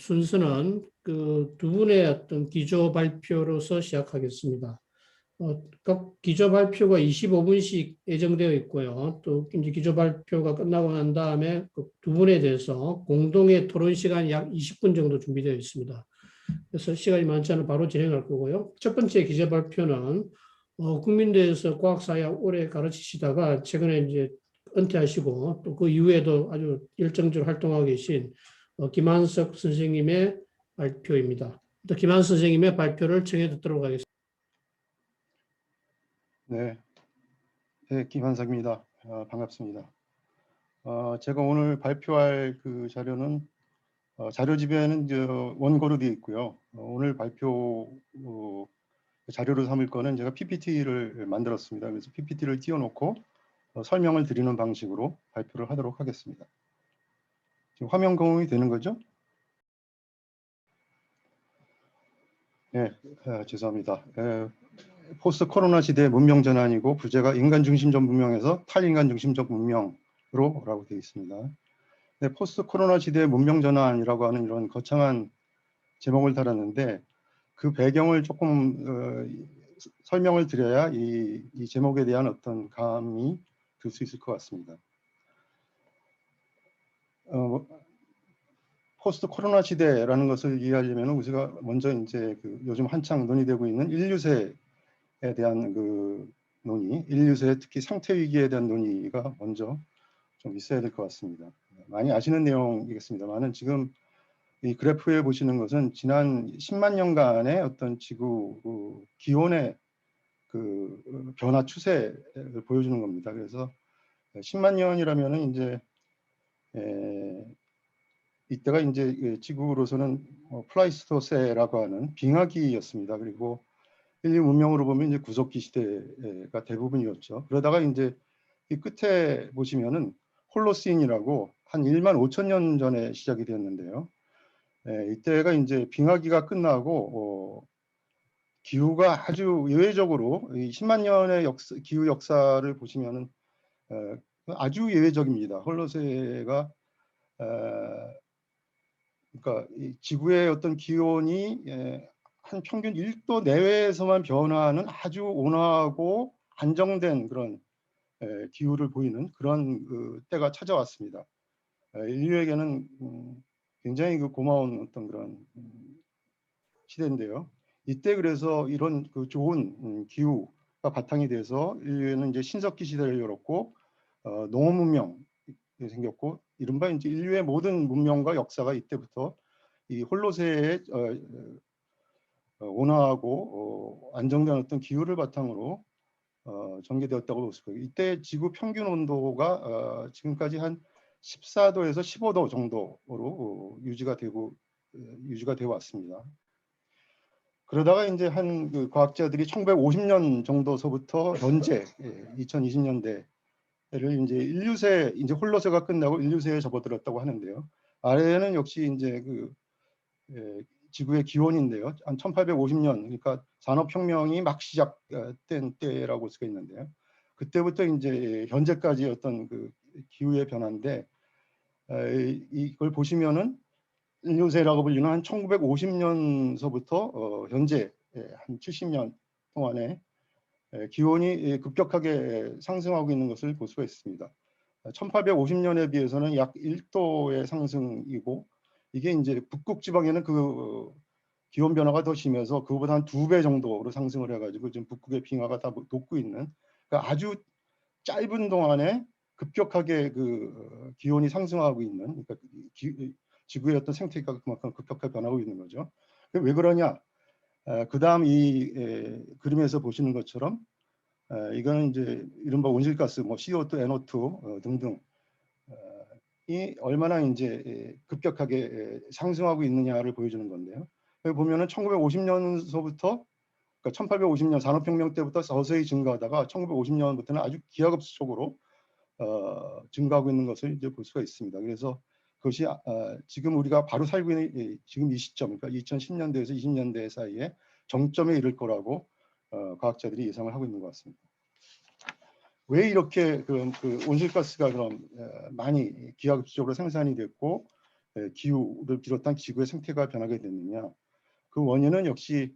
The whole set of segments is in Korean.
순서는 그 두 분의 어떤 기조 발표로서 시작하겠습니다. 어, 각 기조 발표가 25분씩 예정되어 있고요. 또 이제 기조 발표가 끝나고 난 다음에 그 두 분에 대해서 공동의 토론 시간이 약 20분 정도 준비되어 있습니다. 그래서 시간이 많지 않아 바로 진행할 거고요. 첫 번째 기조 발표는 어, 국민대에서 과학사야 오래 가르치시다가 최근에 이제 은퇴하시고 또 그 이후에도 아주 열정적으로 활동하고 계신 어, 김한석 선생님의 발표입니다. 또 김한석 선생님의 발표를 청해 듣도록 하겠습니다. 네, 네 김한석입니다. 어, 반갑습니다. 어, 제가 오늘 발표할 그 자료는 어, 자료 집에는 저 원고로 되어 있고요. 어, 오늘 발표 어, 자료로 삼을 거는 제가 PPT를 만들었습니다. 그래서 PPT를 띄워놓고 어, 설명을 드리는 방식으로 발표를 하도록 하겠습니다. 화면 공유이 되는 거죠? 네, 아, 죄송합니다. 에, 포스트 코로나 시대의 문명 전환이고 부제가 인간 중심적 문명에서 탈인간 중심적 문명으로라고 되어 있습니다. 네, 포스트 코로나 시대의 문명 전환이라고 하는 이런 거창한 제목을 달았는데 그 배경을 조금 어, 설명을 드려야 이, 이 제목에 대한 어떤 감이 들 수 있을 것 같습니다. 어, 포스트 코로나 시대라는 것을 이해하려면 우리가 먼저 이제 그 요즘 한창 논의되고 있는 인류세에 대한 그 논의, 인류세 특히 상태 위기에 대한 논의가 먼저 좀 있어야 될 것 같습니다. 많이 아시는 내용이겠습니다만은 지금 이 그래프에 보시는 것은 지난 10만 년간의 어떤 지구 그 기온의 그 변화 추세를 보여주는 겁니다. 그래서 10만 년이라면은 이제 에, 이때가 이제 그 지구로서는 뭐 플라이스토세라고 하는 빙하기였습니다. 그리고 인류 문명으로 보면 이제 구석기 시대가 대부분이었죠. 그러다가 이제 이 끝에 보시면은 홀로시인이라고 한 1만 5천 년 전에 시작이 되었는데요. 예, 이때가 이제 빙하기가 끝나고 어, 기후가 아주 예외적으로 이 10만 년의 역사, 기후 역사를 보시면은 에, 아주 예외적입니다. 홀로세가 에, 그러니까 이 지구의 어떤 기온이 에, 한 평균 1도 내외에서만 변화하는 아주 온화하고 안정된 그런 에, 기후를 보이는 그런 그 때가 찾아왔습니다. 에, 인류에게는 음, 굉장히 그 고마운 어떤 그런 음, 시대인데요. 이때 그래서 이런 그 좋은 음, 기후가 바탕이 돼서 인류에는 이제 신석기 시대를 열었고 어, 농업 문명이 생겼고 이른바 이제 인류의 모든 문명과 역사가 이때부터 이 홀로세의 어, 어, 온화하고 어, 안정된 어떤 기후를 바탕으로 어, 전개되었다고 볼 수 있고요. 이때 지구 평균 온도가 어, 지금까지 한 14도에서 15도 정도로 어, 유지가 되고 어, 유지가 되어 왔습니다. 그러다가 이제 한 그 과학자들이 1950년 정도서부터 현재 예, 2020년대 를 이제 인류세 이제 홀로세가 끝나고 인류세에 접어들었다고 하는데요. 아래에는 역시 이제 그 예, 지구의 기온인데요. 한 1850년 그러니까 산업혁명이 막 시작된 때라고 볼 수가 있는데요. 그때부터 이제 현재까지 어떤 그 기후의 변화인데 에, 이걸 보시면은 인류세라고 불리는 한 1950년서부터 어, 현재 예, 한 70년 동안에 예, 기온이 예, 급격하게 상승하고 있는 것을 볼 수가 있습니다. 1850년에 비해서는 약 1도의 상승이고 이게 이제 북극 지방에는 그 기온 변화가 더 심해서 그보다 한 두 배 정도로 상승을 해가지고 지금 북극의 빙하가 다 녹고 있는 그러니까 아주 짧은 동안에 급격하게 그 기온이 상승하고 있는 그러니까 기, 지구의 어떤 생태계가 그만큼 급격하게 변하고 있는 거죠. 왜 그러냐? 그 다음 이 에, 그림에서 보시는 것처럼 에, 이거는 이제 이른바 온실가스, 뭐 CO2, NO2 어, 등등 어, 이 얼마나 이제 급격하게 상승하고 있느냐를 보여주는 건데요. 여기 보면은 1950년서부터 그러니까 1850년 산업혁명 때부터 서서히 증가하다가 1950년부터는 아주 기하급수적으로 어, 증가하고 있는 것을 이제 볼 수가 있습니다. 그래서 그것이 어, 지금 우리가 바로 살고 있는 이, 지금 이 시점, 그러니까 2010년대에서 20년대 사이에 정점에 이를 거라고 어, 과학자들이 예상을 하고 있는 것 같습니다. 왜 이렇게 그, 그 온실가스가 그럼 에, 많이 기하급수적으로 생산이 됐고 에, 기후를 비롯한 지구의 생태가 변하게 됐느냐? 그 원인은 역시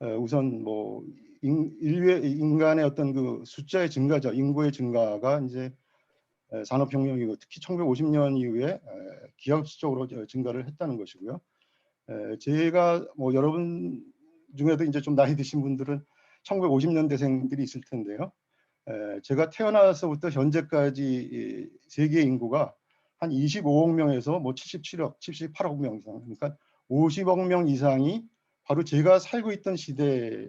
에, 우선 뭐 인, 인류의 인간의 어떤 그 숫자의 증가죠. 인구의 증가가 이제 에, 산업혁명이고 특히 1950년 이후에 에, 기하급수적으로 저- 증가를 했다는 것이고요. 에, 제가 뭐 여러분 중에도 이제 좀 나이 드신 분들은 1950년대생들이 있을 텐데요. 에, 제가 태어나서부터 현재까지 이 세계 인구가 한 25억 명에서 뭐 77억, 78억 명 이상, 그러니까 50억 명 이상이 바로 제가 살고 있던 시대에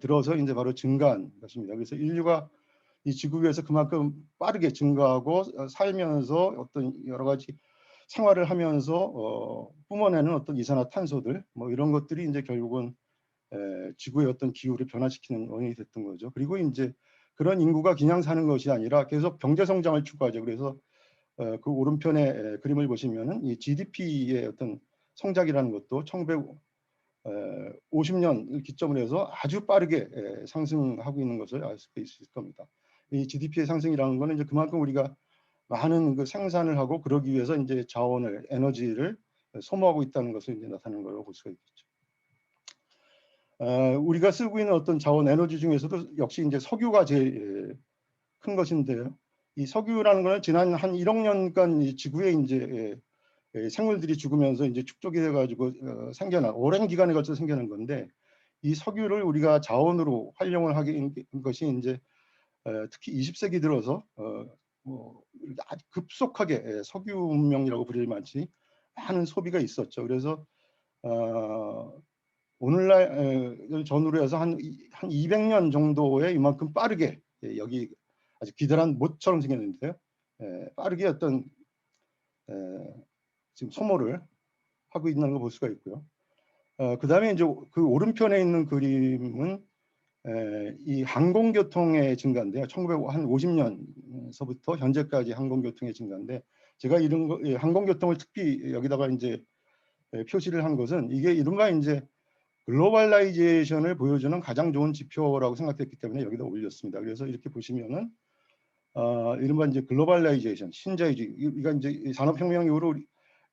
들어서 이제 바로 증가한 것입니다. 그래서 인류가 이 지구 위에서 그만큼 빠르게 증가하고 어, 살면서 어떤 여러 가지 생활을 하면서 어, 뿜어내는 어떤 이산화탄소들 뭐 이런 것들이 이제 결국은 에, 지구의 어떤 기후를 변화시키는 원인이 됐던 거죠. 그리고 이제 그런 인구가 그냥 사는 것이 아니라 계속 경제 성장을 추구하죠. 그래서 어, 그 오른편에 에, 그림을 보시면은 이 GDP의 어떤 성장이라는 것도 1950년을 기점으로 해서 아주 빠르게 에, 상승하고 있는 것을 알 수 있을 겁니다. 이 GDP의 상승이라는 것은 이제 그만큼 우리가 많은 그 생산을 하고 그러기 위해서 이제 자원을 에너지를 소모하고 있다는 것을 이제 나타내는 걸로 볼 수가 있겠죠. 어, 우리가 쓰고 있는 어떤 자원 에너지 중에서도 역시 이제 석유가 제일 에, 큰 것인데요. 이 석유라는 것은 지난 한 1억 년간 이 지구에 이제 에, 에, 생물들이 죽으면서 이제 축적이 돼가지고 어, 생겨난 오랜 기간에 걸쳐 생겨난 건데 이 석유를 우리가 자원으로 활용을 하게 된 것이 이제 에, 특히 20세기 들어서 어, 뭐 급속하게 에, 석유 문명이라고 부릴 만치 많은 소비가 있었죠. 그래서 어, 오늘날 에, 전후로 해서 한, 이- 한 200년 정도에 이만큼 빠르게 예, 여기 아주 기다란 못처럼 생겼는데요. 에, 빠르게 어떤 에, 지금 소모를 하고 있는 걸 볼 수가 있고요. 어, 그 다음에 이제 그 오른편에 있는 그림은 에, 이 항공교통의 증가인데요. 1950년서부터 현재까지 항공교통의 증가인데 제가 이런 거, 예, 항공교통을 특히 여기다가 이제 에, 표시를 한 것은 이게 이른바 이제 글로벌라이제이션을 보여주는 가장 좋은 지표라고 생각했기 때문에 여기다 올렸습니다. 그래서 이렇게 보시면은 어, 이른바 이제 글로벌라이제이션, 신자유주의, 이- 이가 이제 이 산업혁명 이후로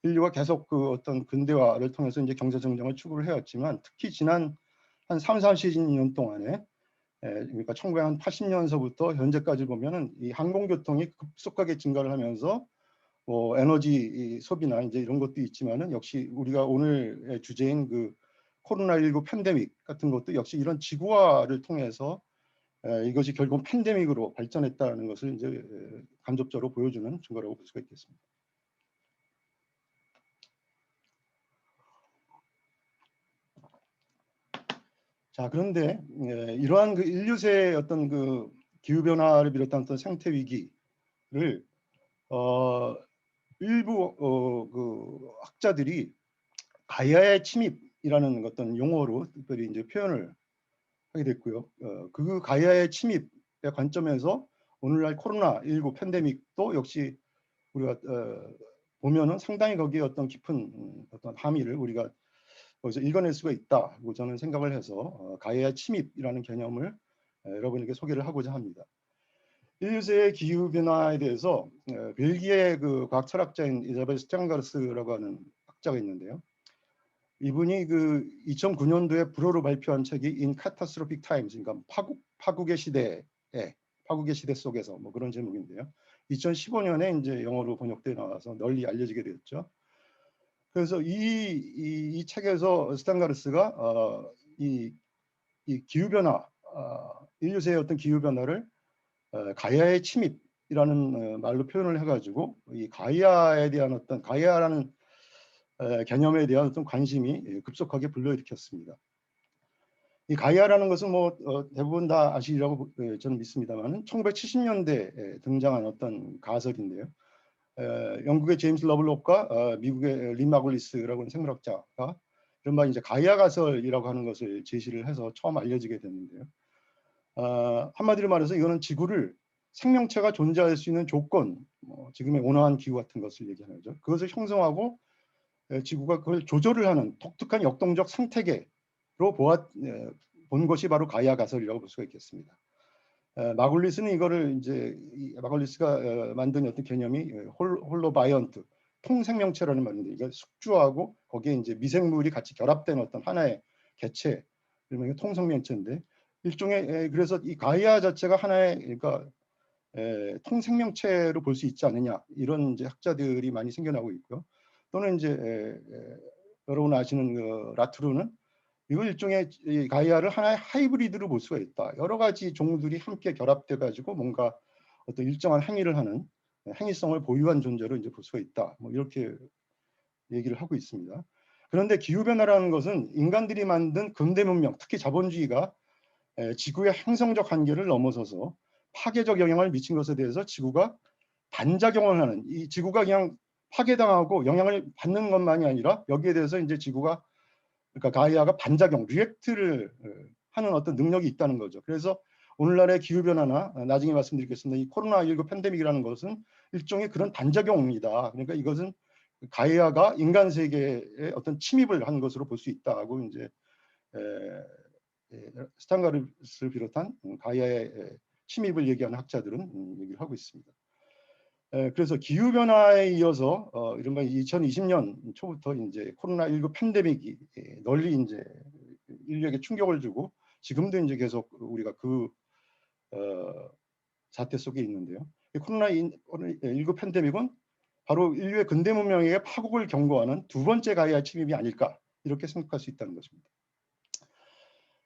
인류가 계속 그 어떤 근대화를 통해서 이제 경제 성장을 추구를 해왔지만 특히 지난 한 3, 40년 동안에 에, 그러니까 1980년서부터 현재까지 보면은 이 항공교통이 급속하게 증가를 하면서 뭐 에너지 이 소비나 이제 이런 것도 있지만은 역시 우리가 오늘의 주제인 그 코로나19 팬데믹 같은 것도 역시 이런 지구화를 통해서 에, 이것이 결국 팬데믹으로 발전했다는 것을 이제 에, 간접적으로 보여주는 증거라고 볼 수가 있겠습니다. 자 그런데 에, 이러한 그 인류세의 어떤 그 기후 변화를 비롯한 어떤 생태 위기를 어, 일부 어, 그 학자들이 가야의 침입이라는 어떤 용어로 특별히 이제 표현을 하게 됐고요. 어, 그 가야의 침입의 관점에서 오늘날 코로나 19 팬데믹도 역시 우리가 어, 보면은 상당히 거기에 어떤 깊은 음, 어떤 함의를 우리가 읽어낼 수가 있다고 저는 생각을 해서 어, 가야의 침입이라는 개념을 에, 여러분에게 소개를 하고자 합니다. 인류세의 기후 변화에 대해서 어, 벨기에 그 과학 철학자인 이자벨 스탱가르스라고 하는 학자가 있는데요. 이분이 그 2009년도에 불어로 발표한 책이 In Catastrophic Times, 그러니까 파국 파국의 시대에 파국의 시대 속에서 뭐 그런 제목인데요. 2015년에 이제 영어로 번역돼 나와서 널리 알려지게 되었죠. 그래서 이, 이, 이 책에서 스탄가르스가 어, 이, 이 기후 변화, 어, 인류세의 어떤 기후 변화를 어, 가야의 침입이라는 어, 말로 표현을 해가지고 이 가야에 대한 어떤 가야라는 에, 개념에 대한 어떤 관심이 예, 급속하게 불러일으켰습니다. 이 가이아라는 것은 뭐 어, 대부분 다 아시리라고 보- 예, 저는 믿습니다만 1970년대에 등장한 어떤 가설인데요. 에, 영국의 제임스 러블록과 어, 미국의 린 마글리스라고 하는 생물학자가 이른바 이제 가이아 가설이라고 하는 것을 제시를 해서 처음 알려지게 됐는데요. 어, 한마디로 말해서 이거는 지구를 생명체가 존재할 수 있는 조건, 뭐 지금의 온화한 기후 같은 것을 얘기하는 거죠. 그것을 형성하고 에, 지구가 그걸 조절을 하는 독특한 역동적 생태계로 보아, 에, 본 것이 바로 가이아 가설이라고 볼 수가 있겠습니다. 에, 마글리스는 이거를 이제 이 마글리스가 어, 만든 어떤 개념이 홀, 홀로바이언트, 통생명체라는 말인데 이게 숙주하고 거기에 이제 미생물이 같이 결합된 어떤 하나의 개체 그러면 통생명체인데 일종의 에, 그래서 이 가이아 자체가 하나의 그러니까 에, 통생명체로 볼 수 있지 않느냐 이런 이제 학자들이 많이 생겨나고 있고요. 또는 이제 에, 에, 여러분 아시는 그 라트루는 이걸 일종의 이 가이아를 하나의 하이브리드로 볼 수가 있다. 여러 가지 종들이 함께 결합돼 가지고 뭔가 어떤 일정한 행위를 하는 행위성을 보유한 존재로 이제 볼 수가 있다. 뭐 이렇게 얘기를 하고 있습니다. 그런데 기후 변화라는 것은 인간들이 만든 근대 문명, 특히 자본주의가 에, 지구의 행성적 한계를 넘어서서 파괴적 영향을 미친 것에 대해서 지구가 반작용을 하는 이 지구가 그냥 파괴당하고 영향을 받는 것만이 아니라 여기에 대해서 이제 지구가 그러니까 가이아가 반작용, 리액트를 어, 하는 어떤 능력이 있다는 거죠. 그래서 오늘날의 기후 변화나 어, 나중에 말씀드리겠습니다. 이 코로나 19 팬데믹이라는 것은 일종의 그런 반작용입니다. 그러니까 이것은 가이아가 인간 세계에 어떤 침입을 한 것으로 볼 수 있다고 이제 스탄가르스를 비롯한 음, 가이아의 에, 침입을 얘기하는 학자들은 음, 얘기를 하고 있습니다. 에, 그래서 기후 변화에 이어서 어, 이른바 2020년 초부터 이제 코로나 19 팬데믹이 에, 널리 이제 인류에게 충격을 주고 지금도 이제 계속 우리가 그 어, 사태 속에 있는데요. 이 코로나 19 팬데믹은 바로 인류의 근대 문명의 파국을 경고하는 두 번째 가이아 침입이 아닐까 이렇게 생각할 수 있다는 것입니다.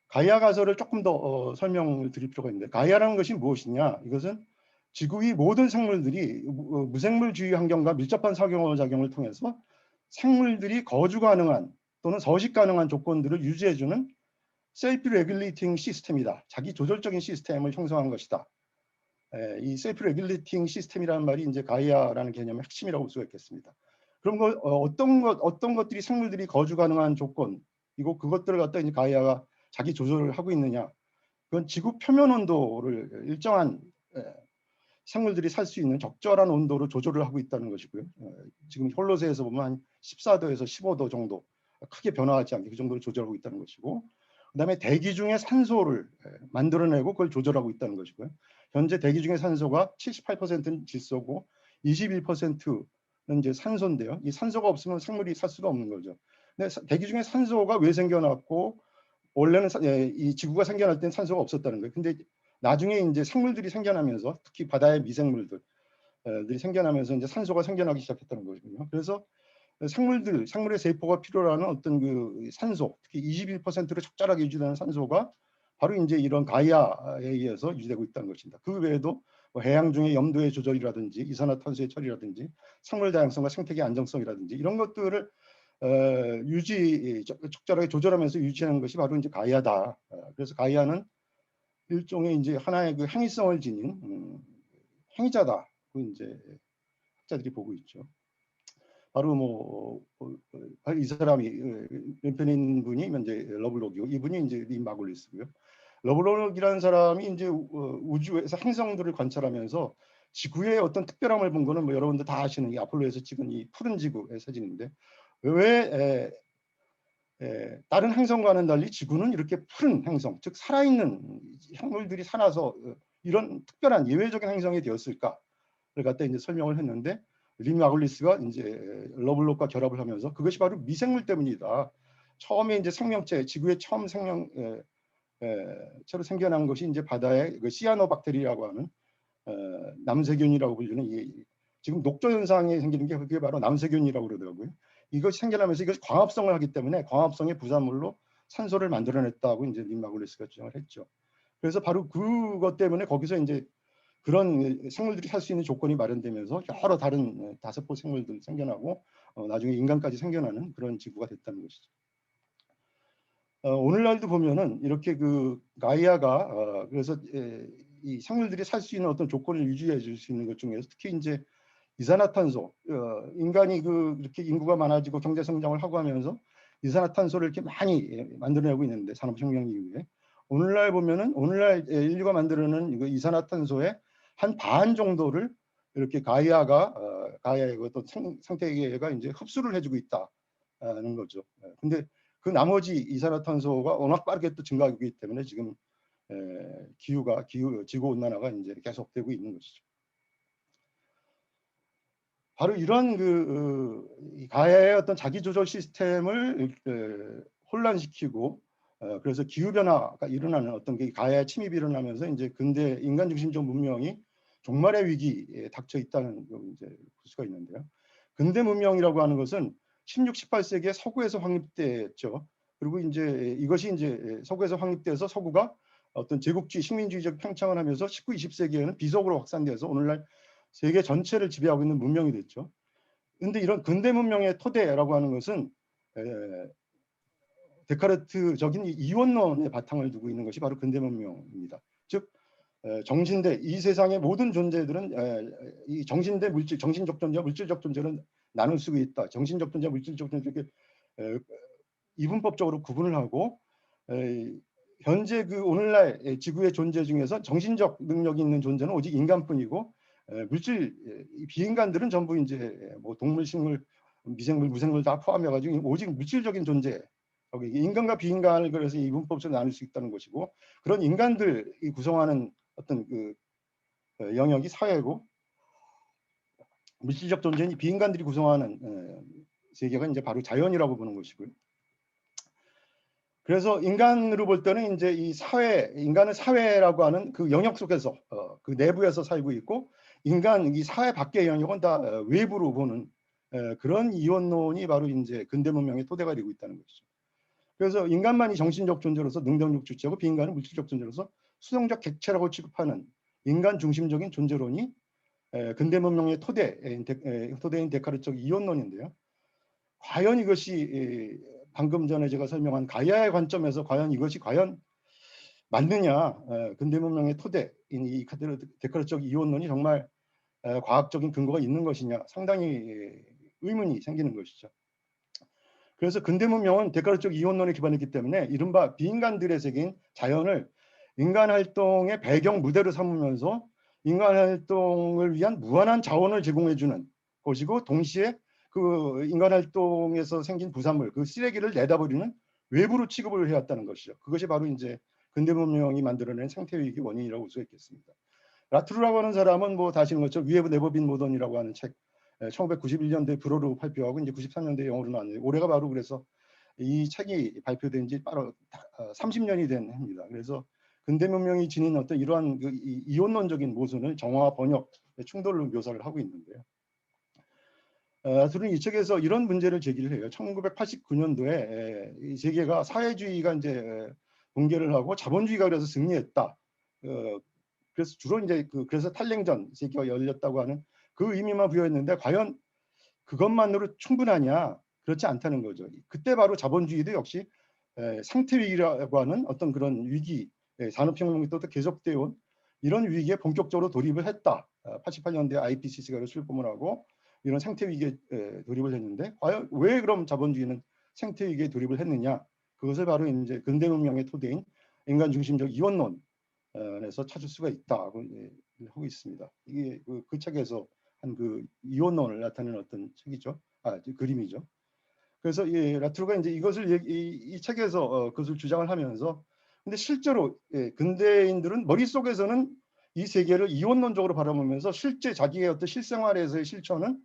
가이아 가설을 조금 더 어, 설명을 드릴 필요가 있는데 가이아라는 것이 무엇이냐? 이것은 지구 위 모든 생물들이 무- 어, 무생물주의 환경과 밀접한 상호작용을 통해서 생물들이 거주 가능한 또는 서식 가능한 조건들을 유지해주는 셀프 레귤레이팅 시스템이다. 자기 조절적인 시스템을 형성한 것이다. 에, 이 셀프 레귤레이팅 시스템이라는 말이 이제 가이아라는 개념의 핵심이라고 볼 수가 있겠습니다. 그런 거 어, 어떤 것 어떤 것들이 생물들이 거주 가능한 조건 이고 그것들을 갖다 이제 가이아가 자기 조절을 하고 있느냐? 그건 지구 표면 온도를 일정한 에, 생물들이 살 수 있는 적절한 온도로 조절을 하고 있다는 것이고요. 어, 지금 홀로세에서 보면 한 14도에서 15도 정도 크게 변화하지 않게 그 정도로 조절하고 있다는 것이고 그다음에 대기 중에 산소를 에, 만들어내고 그걸 조절하고 있다는 것이고요. 현재 대기 중에 산소가 78%는 질소고 21%는 이제 산소인데요. 이 산소가 없으면 생물이 살 수가 없는 거죠. 근데 사- 대기 중에 산소가 왜 생겨났고 원래는 사- 예, 이 지구가 생겨날 때는 산소가 없었다는 거예요. 근데 나중에 이제 생물들이 생겨나면서 특히 바다의 미생물들 들이 생겨나면서 이제 산소가 생겨나기 시작했다는 거거든요. 그래서 생물들, 생물의 세포가 필요로 하는 어떤 그 산소, 특히 21%로 적절하게 유지되는 산소가 바로 이제 이런 가이아에 의해서 유지되고 있다는 것입니다. 그 외에도 뭐 해양 중의 염도의 조절이라든지 이산화탄소의 처리라든지 생물 다양성과 생태계 안정성이라든지 이런 것들을 어, 유지 적- 적절하게 조절하면서 유지하는 것이 바로 이제 가이아다. 어, 그래서 가이아는 일종의 이제 하나의 그 행위성을 지닌 음, 행위자다. 그 이제 학자들이 보고 있죠. 바로 뭐이 사람이 어, 왼편에 있는 분이 이제 러블록이고 이분이 이제 린 마글리스고요. 러블록이라는 사람이 이제 우- 우주에서 행성들을 관찰하면서 지구의 어떤 특별함을 본 거는 뭐 여러분들 다 아시는 이 아폴로에서 찍은 이 푸른 지구의 사진인데 왜 에, 에, 다른 행성과는 달리 지구는 이렇게 푸른 행성, 즉 살아있는 생물들이 살아서 어, 이런 특별한 예외적인 행성이 되었을까를 갖다 이제 설명을 했는데 린 마글리스가 이제 러블록과 결합을 하면서 그것이 바로 미생물 때문이다. 처음에 이제 생명체, 지구의 처음 생명 에, 에, 처로 생겨난 것이 이제 바다의 그 시아노박테리아라고 하는 어, 남세균이라고 불리는 이 지금 녹조 현상이 생기는 게 그게 바로 남세균이라고 그러더라고요. 이것이 생겨나면서 이것이 광합성을 하기 때문에 광합성의 부산물로 산소를 만들어냈다고 이제 린 마글리스가 주장을 했죠. 그래서 바로 그것 때문에 거기서 이제 그런 생물들이 살 수 있는 조건이 마련되면서 여러 다른 어, 다세포 생물들 생겨나고 어, 나중에 인간까지 생겨나는 그런 지구가 됐다는 것이죠. 어, 오늘날도 보면은 이렇게 그 가이아가 어, 그래서 에, 이 생물들이 살 수 있는 어떤 조건을 유지해 줄 수 있는 것 중에서 특히 이제 이산화탄소 어, 인간이 그 이렇게 인구가 많아지고 경제 성장을 하고 하면서 이산화탄소를 이렇게 많이 예, 만들어내고 있는데 산업혁명 이후에 오늘날 보면은 오늘날 예, 인류가 만들어낸 이거 이산화탄소의 한 반 정도를 이렇게 가이아가 어, 가이아의 그 어떤 생, 생태계가 이제 흡수를 해주고 있다는 거죠. 예, 근데 그 나머지 이산화탄소가 워낙 빠르게 또 증가하기 때문에 지금 에, 기후가 기후 지구 온난화가 이제 계속되고 있는 것이죠. 바로 이런 그 어, 이 가해의 어떤 자기 조절 시스템을 어, 혼란시키고 어, 그래서 기후 변화가 일어나는 어떤 게 가해 침입이 일어나면서 이제 근대 인간 중심적 문명이 종말의 위기에 닥쳐 있다는 걸 이제 볼 수가 있는데요. 근대 문명이라고 하는 것은 16, 18세기에 서구에서 확립됐죠. 그리고 이제 이것이 이제 서구에서 확립돼서 서구가 어떤 제국주의 식민주의적 팽창을 하면서 19, 20세기에는 비속으로 확산돼서 오늘날 세계 전체를 지배하고 있는 문명이 됐죠. 근데 이런 근대 문명의 토대라고 하는 것은 에, 데카르트적인 이 이원론의 바탕을 두고 있는 것이 바로 근대 문명입니다. 즉 에, 정신대 이 세상의 모든 존재들은 에, 이 정신대 물질 정신적 존재 물질적 존재는 나눌 수 있다. 정신적 존재 물질적 존재 이렇게 에, 이분법적으로 구분을 하고 에, 현재 그 오늘날 지구의 존재 중에서 정신적 능력이 있는 존재는 오직 인간뿐이고 에, 물질 비인간들은 전부 이제 뭐 동물, 식물, 미생물, 무생물 다 포함해 가지고 오직 물질적인 존재. 인간과 비인간을 그래서 이분법적으로 나눌 수 있다는 것이고 그런 인간들이 구성하는 어떤 그 어, 영역이 사회고 물질적 존재는 이 비인간들이 구성하는 에, 세계가 이제 바로 자연이라고 보는 것이고요. 그래서 인간으로 볼 때는 이제 이 사회, 인간은 사회라고 하는 그 영역 속에서 어, 그 내부에서 살고 있고 인간 이 사회 밖의 영역은 다 어, 외부로 보는 에, 그런 이원론이 바로 이제 근대 문명의 토대가 되고 있다는 것이죠. 그래서 인간만이 정신적 존재로서 능동적 주체고 비인간은 물질적 존재로서 수동적 객체라고 취급하는 인간 중심적인 존재론이 에, 근대 문명의 에, 토대인 데카르트적 이원론인데요. 과연 이것이 에, 방금 전에 제가 설명한 가야의 관점에서 과연 이것이 과연 맞느냐? 에, 근대 문명의 토대인 이 데카르트적 이원론이 정말 에, 과학적인 근거가 있는 것이냐? 상당히 에, 의문이 생기는 것이죠. 그래서 근대 문명은 데카르트적 이원론에 기반했기 때문에 이른바 비인간들의 세계인 자연을 인간 활동의 배경 무대로 삼으면서 인간 활동을 위한 무한한 자원을 제공해주는 것이고 동시에 그 인간 활동에서 생긴 부산물, 그 쓰레기를 내다버리는 외부로 취급을 해왔다는 것이죠. 그것이 바로 이제 근대 문명이 만들어낸 생태 위기 원인이라고 볼 수 있겠습니다. 라트루라고 하는 사람은 뭐 다시는 것처럼 위에브 네버빈 모던이라고 하는 책 1991년도에 불어로 발표하고 이제 93년도에 영어로 나왔는데 올해가 바로 그래서 이 책이 발표된 지 바로 30년이 된 해입니다. 그래서 근대 문명이 지닌 어떤 이러한 그 이- 이원론적인 모순을 정화 번역 충돌로 묘사를 하고 있는데요. 어, 저는 이 책에서 이런 문제를 제기를 해요. 1989년도에 이 세계가 사회주의가 이제 에, 붕괴를 하고 자본주의가 그래서 승리했다. 어, 그래서 주로 이제 그 그래서 탈냉전 세계가 열렸다고 하는 그 의미만 부여했는데 과연 그것만으로 충분하냐? 그렇지 않다는 거죠. 그때 바로 자본주의도 역시 에, 상태 위기라고 하는 어떤 그런 위기, 에, 산업혁명이 또 계속되어 온 이런 위기에 본격적으로 돌입을 했다. 88년도에 IPCC가 출범을 하고 이런 생태 위기에 에, 돌입을 했는데 과연 왜 그럼 자본주의는 생태 위기에 돌입을 했느냐? 그것을 바로 이제 근대 문명의 토대인 인간 중심적 이원론 에서 찾을 수가 있다고 하고 있습니다. 이게 그, 그 책에서 한 그 이원론을 나타내는 어떤 책이죠. 아, 그 그림이죠. 그래서 이 라트루가 이제 이것을 이, 이 책에서 어, 그것을 주장을 하면서 근데 실제로 예, 근대인들은 머릿속에서는 이 세계를 이원론적으로 바라보면서 실제 자기의 어떤 실생활에서의 실천은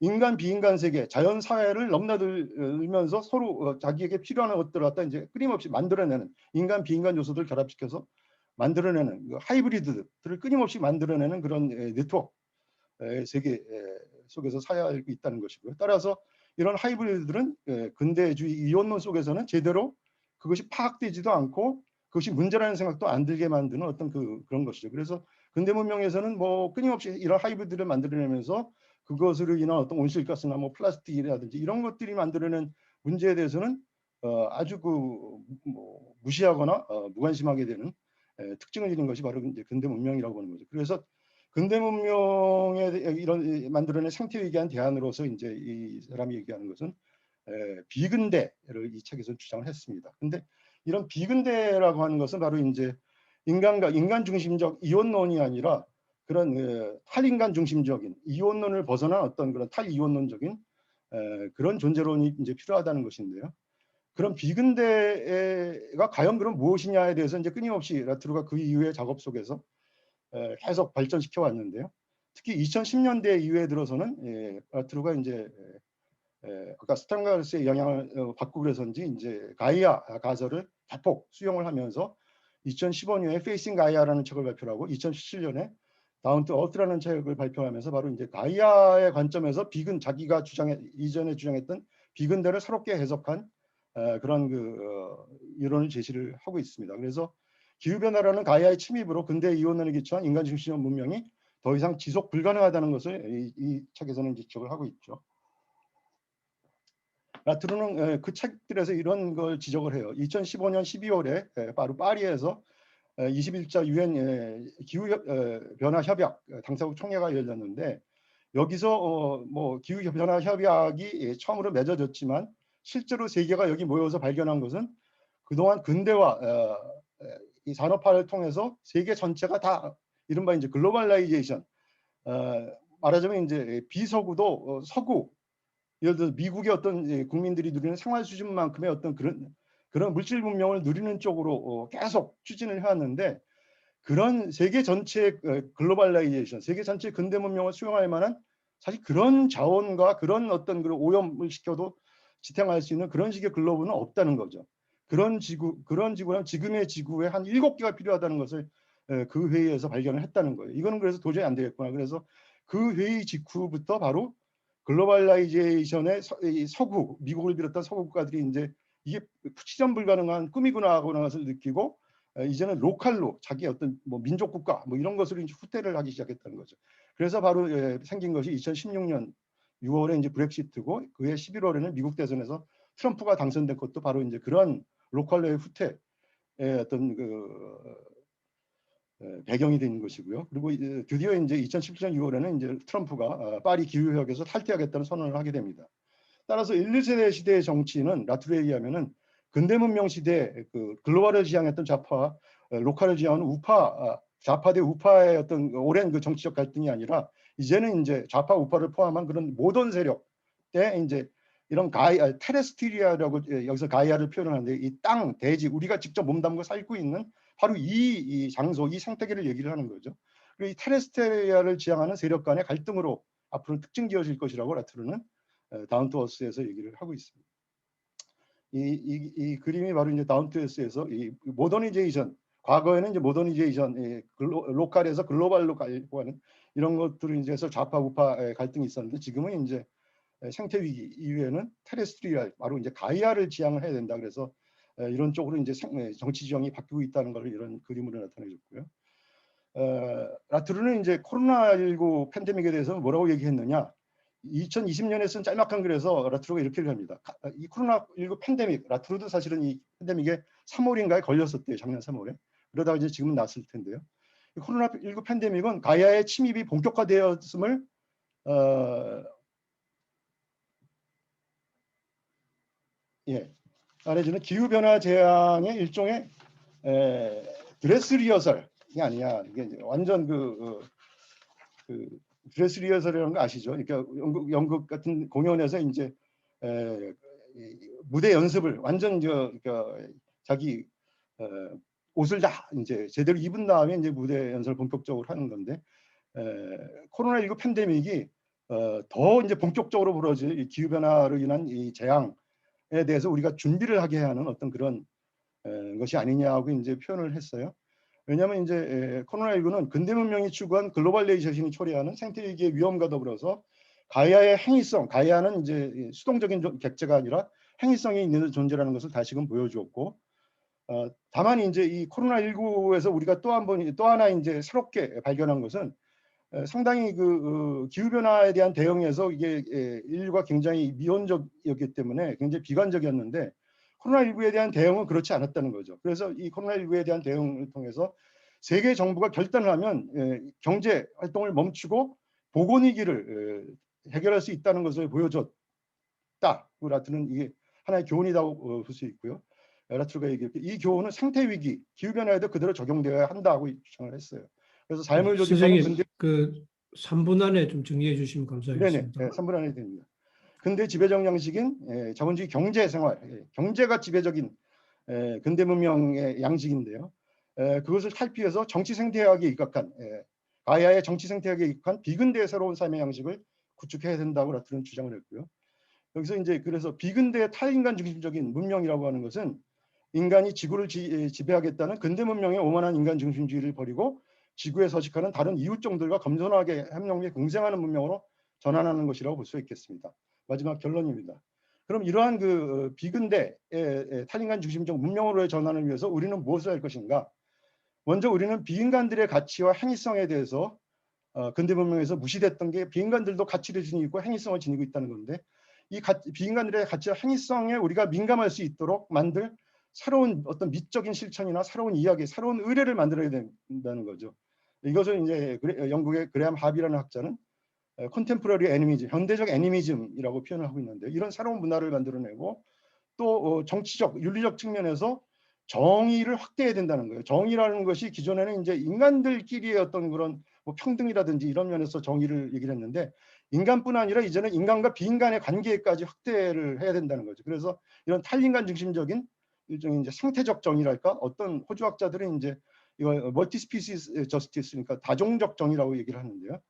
인간 비인간 세계, 자연 사회를 넘나들면서 서로 어, 자기에게 필요한 것들을 갖다 이제 끊임없이 만들어내는 인간 비인간 요소들 결합시켜서 만들어내는 그 하이브리드들을 끊임없이 만들어내는 그런 에, 네트워크 에, 세계 에, 속에서 살고 있다는 것이고요. 따라서 이런 하이브리드들은 에, 근대주의 이원론 속에서는 제대로 그것이 파악되지도 않고 그것이 문제라는 생각도 안 들게 만드는 어떤 그 그런 것이죠. 그래서 근대 문명에서는 뭐 끊임없이 이런 하이브리드를 만들어내면서 그것으로 인한 어떤 온실가스나 뭐 플라스틱이라든지 이런 것들이 만들어낸 문제에 대해서는 어, 아주 그 뭐 무시하거나 어, 무관심하게 되는 에, 특징을 지닌 것이 바로 이제 근대 문명이라고 보는 거죠. 그래서 근대 문명에 이런 이 만들어낸 생태 위기한 대안으로서 이제 이 사람이 얘기하는 것은 에, 비근대를 이 책에서 주장을 했습니다. 근데 이런 비근대라고 하는 것은 바로 이제 인간과 인간 중심적 이원론이 아니라 그런 에, 탈인간 중심적인 이원론을 벗어난 어떤 그런 탈이원론적인 에, 그런 존재론이 이제 필요하다는 것인데요. 그런 비근대가 과연 그럼 무엇이냐에 대해서 이제 끊임없이 라트루가 그 이후의 작업 속에서 에, 계속 발전시켜 왔는데요. 특히 2010년대 이후에 들어서는 예, 라트루가 이제 예, 아까 스탄가르스의 영향을 어, 받고 그래서인지 이제 가이아 가설을 대폭 수용을 하면서 2015년에 페이싱 가이아라는 책을 발표하고 2017년에 다운 투 어트라는 책을 발표하면서 바로 이제 가이아의 관점에서 비근 자기가 주장해 이전에 주장했던 비근대를 새롭게 해석한 에, 그런 그 어, 이론을 제시를 하고 있습니다. 그래서 기후 변화라는 가이아의 침입으로 근대 이온론에 기초한 인간 중심적 문명이 더 이상 지속 불가능하다는 것을 이, 이 책에서는 지적을 하고 있죠. 라트루는 에, 그 책들에서 이런 걸 지적을 해요. 2015년 12월에 에, 바로 파리에서 21차 유엔 기후 변화 협약 당사국 총회가 열렸는데 여기서 어, 뭐 기후 변화 협약이 예, 처음으로 맺어졌지만 실제로 세계가 여기 모여서 발견한 것은 그동안 근대화 어, 에, 이 산업화를 통해서 세계 전체가 다 이른바 이제 글로벌라이제이션 어, 말하자면 이제 비서구도 어, 서구 예를 들어 미국의 어떤 국민들이 누리는 생활 수준만큼의 어떤 그런 그런 물질 문명을 누리는 쪽으로 어, 계속 추진을 해왔는데 그런 세계 전체의 어, 글로벌라이제이션, 세계 전체의 근대 문명을 수용할 만한 사실 그런 자원과 그런 어떤 그런 오염을 시켜도 지탱할 수 있는 그런 식의 글로브는 없다는 거죠. 그런 지구, 그런 지구는 지금의 지구에 한 일곱 개가 필요하다는 것을 에, 그 회의에서 발견을 했다는 거예요. 이거는 그래서 도저히 안 되겠구나. 그래서 그 회의 직후부터 바로 글로벌라이제이션의 서구, 미국을 비롯한 서구 국가들이 이제 이게 실현 불가능한 꿈이구나 하고 나서 느끼고 에, 이제는 로컬로 자기 어떤 뭐 민족 국가 뭐 이런 것으로 이제 후퇴를 하기 시작했다는 거죠. 그래서 바로 예, 생긴 것이 2016년 6월에 이제 브렉시트고 그해 11월에는 미국 대선에서 트럼프가 당선된 것도 바로 이제 그런 로컬로의 후퇴의 어떤 그 에, 배경이 된 것이고요. 그리고 드디어 이제 2017년 6월에는 이제 트럼프가 어, 파리 기후협약에서 탈퇴하겠다는 선언을 하게 됩니다. 따라서 1, 2세대 시대의 정치는 라투르에 의하면은 근대 문명 시대 그 글로벌을 지향했던 좌파, 어, 로컬을 지향하는 우파, 아, 좌파 대 우파의 어떤 오랜 그 정치적 갈등이 아니라 이제는 이제 좌파 우파를 포함한 그런 모던 세력 때 이제 이런 가이 아, 테레스티리아라고 예, 여기서 가이아를 표현하는데 이 땅, 대지 우리가 직접 몸담고 살고 있는 바로 이, 이 장소, 이 생태계를 얘기를 하는 거죠. 그리고 이 테레스테리아를 지향하는 세력 간의 갈등으로 앞으로 특징 지어질 것이라고 라트르는 다운투어스에서 얘기를 하고 있습니다. 이, 이, 이 그림이 바로 이제 다운투어스에서 이 모더니제이션, 과거에는 이제 모더니제이션, 이 글로, 로컬에서 글로벌로 가고 하는 이런 것들을 이제 해서 좌파 우파 갈등이 있었는데 지금은 이제 생태 위기 이후에는 테레스트리아 바로 이제 가이아를 지향을 해야 된다. 그래서 에, 이런 쪽으로 이제 정치 지형이 바뀌고 있다는 것을 이런 그림으로 나타내줬고요. 어, 라트루는 이제 코로나19 팬데믹에 대해서 뭐라고 얘기했느냐? 2020년에 쓴 짤막한 글에서 라트루가 이렇게 합니다. 가- 이 코로나19 팬데믹, 라트루도 사실은 이 팬데믹에 3월인가에 걸렸었대요. 작년 3월에. 그러다가 이제 지금은 났을 텐데요. 이 코로나19 팬데믹은 가야의 침입이 본격화되었음을 어, 예, 말해주는 기후 변화 재앙의 일종의 에, 드레스 리허설이 아니야. 이게 완전 그, 어, 그 드레스 리허설이라는 거 아시죠? 그러니까 연극, 연극 같은 공연에서 이제 에, 이 무대 연습을 완전 저 그러니까 자기 어, 옷을 다 이제 제대로 입은 다음에 이제 무대 연습을 본격적으로 하는 건데 에, 코로나19 팬데믹이 어, 더 이제 본격적으로 벌어질 이 기후 변화로 인한 이 재앙 에 대해서 우리가 준비를 하게 하는 어떤 그런 에, 것이 아니냐고 이제 표현을 했어요. 왜냐하면 이제 에, 코로나19는 근대 문명이 추구한 글로벌레이션이 초래하는 생태 위기의 위험과 더불어서 가야의 행위성, 가야는 이제 이 수동적인 존- 객체가 아니라 행위성이 있는 존재라는 것을 다시금 보여주었고, 어, 다만 이제 이 코로나 19에서 우리가 또 한 번, 또 하나 이제 새롭게 발견한 것은 에, 상당히 그 어, 기후 변화에 대한 대응에서 이게 에, 인류가 굉장히 미온적이었기 때문에 굉장히 비관적이었는데 코로나 19에 대한 대응은 그렇지 않았다는 거죠. 그래서 이 코로나 19에 대한 대응을 통해서 세계 정부가 결단을 하면 에, 경제 활동을 멈추고 보건 위기를 에, 해결할 수 있다는 것을 보여줬다. 그 라트는 이게 하나의 교훈이라고 어, 볼수 있고요. 라트가 얘기했고 이 교훈은 생태 위기, 기후 변화에도 그대로 적용되어야 한다고 주장을 했어요. 그래서 삶을 조직하는 근대 그 3분 안에 좀 정리해 주시면 네네, 감사하겠습니다. 네, 3분 안에 됩니다. 근대 지배적 양식인 예, 자본주의 경제 생활, 예, 경제가 지배적인 예, 근대 문명의 양식인데요. 예, 그것을 탈피해서 정치 생태학에 입각한 예, 가야의 정치 생태계에 익한 비근대의 새로운 삶의 양식을 구축해야 된다고 라트는 주장을 했고요. 여기서 이제 그래서 비근대 탈인간 중심적인 문명이라고 하는 것은 인간이 지구를 지, 지배하겠다는 근대 문명의 오만한 인간 중심주의를 버리고 지구에 서식하는 다른 이웃종들과 겸손하게 협력 및 공생하는 문명으로 전환하는 것이라고 볼 수 있겠습니다. 마지막 결론입니다. 그럼 이러한 그 어, 비근대 탈인간 중심적 문명으로의 전환을 위해서 우리는 무엇을 할 것인가? 먼저 우리는 비인간들의 가치와 행위성에 대해서 어, 근대 문명에서 무시됐던 게 비인간들도 가치를 지니고 행위성을 지니고 있다는 건데 이 가, 비인간들의 가치와 행위성에 우리가 민감할 수 있도록 만들 새로운 어떤 미적인 실천이나 새로운 이야기, 새로운 의뢰를 만들어야 된다는 거죠. 이것을 이제 영국의 그레함 하비라는 학자는 컨템포러리 애니미즘, 현대적 애니미즘이라고 표현을 하고 있는데 이런 새로운 문화를 만들어내고 또 어, 정치적, 윤리적 측면에서 정의를 확대해야 된다는 거예요. 정의라는 것이 기존에는 이제 인간들끼리의 어떤 그런 뭐 평등이라든지 이런 면에서 정의를 얘기를 했는데 인간뿐 아니라 이제는 인간과 비인간의 관계까지 확대를 해야 된다는 거죠. 그래서 이런 탈인간 중심적인 일종의 이제 상태적 정의랄까 어떤 호주학자들은 이제 이걸 멀티스피시스 저스티스니까 다종적 정의라고 얘기를 하는데요.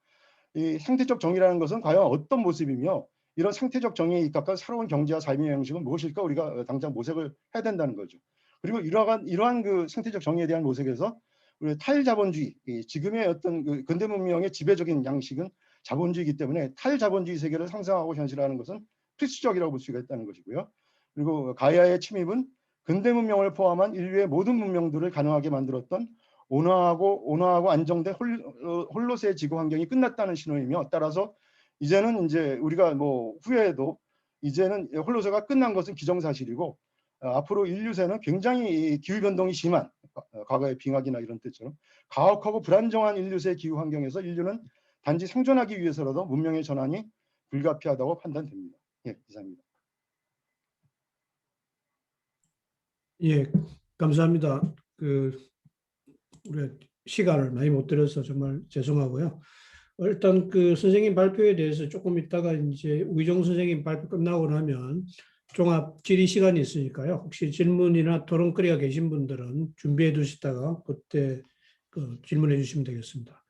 이 상태적 정의라는 것은 과연 어떤 모습이며 이런 상태적 정의에 입각한 새로운 경제와 삶의 형식은 무엇일까 우리가 당장 모색을 해야 된다는 거죠. 그리고 이러한 이러한 그 상태적 정의에 대한 모색에서 우리 탈자본주의 이 지금의 어떤 그 근대 문명의 지배적인 양식은 자본주의이기 때문에 탈자본주의 세계를 상상하고 현실화하는 것은 필수적이라고 볼 수가 있다는 것이고요. 그리고 가야의 침입은 근대 문명을 포함한 인류의 모든 문명들을 가능하게 만들었던 온화하고 온화하고 안정된 홀, 어, 홀로세의 지구 환경이 끝났다는 신호이며 따라서 이제는 이제 우리가 뭐 후회해도 이제는 홀로세가 끝난 것은 기정사실이고 어, 앞으로 인류세는 굉장히 기후 변동이 심한 어, 과거의 빙하기나 이런 때처럼 가혹하고 불안정한 인류세 기후 환경에서 인류는 단지 생존하기 위해서라도 문명의 전환이 불가피하다고 판단됩니다. 예, 이상입니다. 예, 감사합니다. 그 우리 시간을 많이 못 들여서 정말 죄송하고요. 어, 일단 그 선생님 발표에 대해서 조금 이따가 이제 우희정 선생님 발표 끝나고 나면 종합 질의 시간이 있으니까요. 혹시 질문이나 토론거리가 계신 분들은 준비해 두시다가 그때 그 질문해 주시면 되겠습니다.